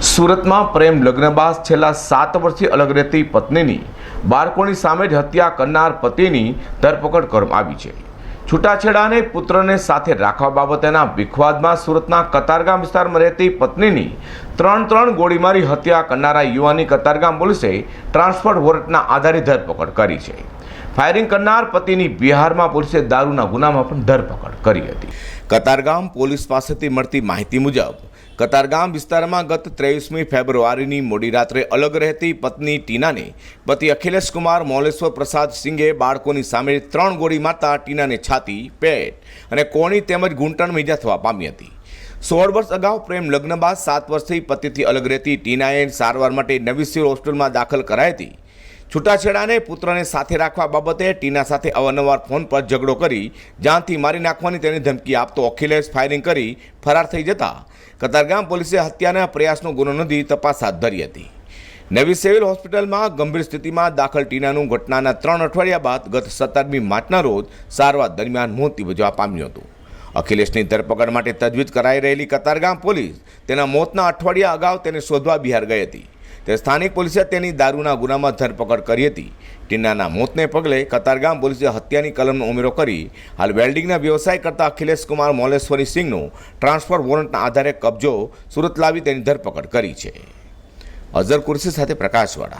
સુરતમાં પ્રેમ લગ્ન બાદ છેલ્લા સાત વર્ષથી અલગ રહેતી પત્નીની બાળકોની સામે જ હત્યા કરનાર પતિની ધરપકડ કરવામાં આવી છે. છૂટાછેડાને પુત્રને સાથે રાખવા બાબતેના વિખવાદમાં સુરતના કતારગામ વિસ્તારમાં રહેતી પત્નીની ત્રણ ત્રણ ગોળી મારી હત્યા કરનારા યુવાની કતારગામ પોલીસે ટ્રાન્સફર વોરંટના આધારે ધરપકડ કરી છે. ફાયરિંગ કરનાર પતિની બિહારમાં પોલીસે દારૂના ગુનામાં પણ ધરપકડ કરી હતી. કતારગામ પોલીસ પાસેથી મળતી માહિતી મુજબ, કતારગામ વિસ્તારમાં ગત ત્રેવીસમી ફેબ્રુઆરીની મોડી રાત્રે અલગ રહેતી પત્ની ટીનાને પતિ અખિલેશ કુમાર મોલેશ્વર પ્રસાદ સિંઘે બાળકોની સામે ત્રણ ગોળી મારતા ટીનાને છાતી, પેટ અને કોણી તેમજ ઘૂંટણમાં ઈજા થવા પામી હતી. સોળ વર્ષ અગાઉ પ્રેમ લગ્ન બાદ સાત વર્ષથી પતિથી અલગ રહેતી ટીનાએ સારવાર માટે નવી સિવિલ હોસ્પિટલમાં દાખલ કરાઈ હતી. છૂટાછેડાને પુત્રને સાથે રાખવા બાબતે ટીના સાથે અવારનવાર ફોન પર ઝઘડો કરી જાનથી મારી નાખવાની તેની ધમકી આપતો અખિલેશ ફાયરિંગ કરી ફરાર થઈ જતા. કતારગામ પોલીસે હત્યાના પ્રયાસનો ગુનો નોંધી તપાસ હાથ ધરી હતી. નવી સિવિલ હોસ્પિટલમાં ગંભીર સ્થિતિમાં દાખલ ટીનાનું ઘટનાના ત્રણ અઠવાડિયા બાદ ગત સત્તરમી માર્ચના રોજ સારવાર દરમિયાન મોત નિપજવા પામ્યું હતું. અખિલેશની ધરપકડ માટે તજવીજ કરાઈ રહેલી કતારગામ પોલીસ તેના મોતના અઠવાડિયા અગાઉ તેને શોધવા બિહાર ગઈ હતી. તે સ્થાનિક પોલીસે તેની દારૂના ગુનામાં ધરપકડ કરી હતી. ટીનાના મોતને પગલે કતારગામ પોલીસે હત્યાની કલમનો ઉમેરો કરી હાલ વેલ્ડિંગના વ્યવસાય કરતા અખિલેશ કુમાર મોલેશ્વરી સિંહનો ટ્રાન્સફર વોરંટના આધારે કબજો સુરત લાવી તેની ધરપકડ કરી છે. અઝર કુર્સી સાથે પ્રકાશવાળા.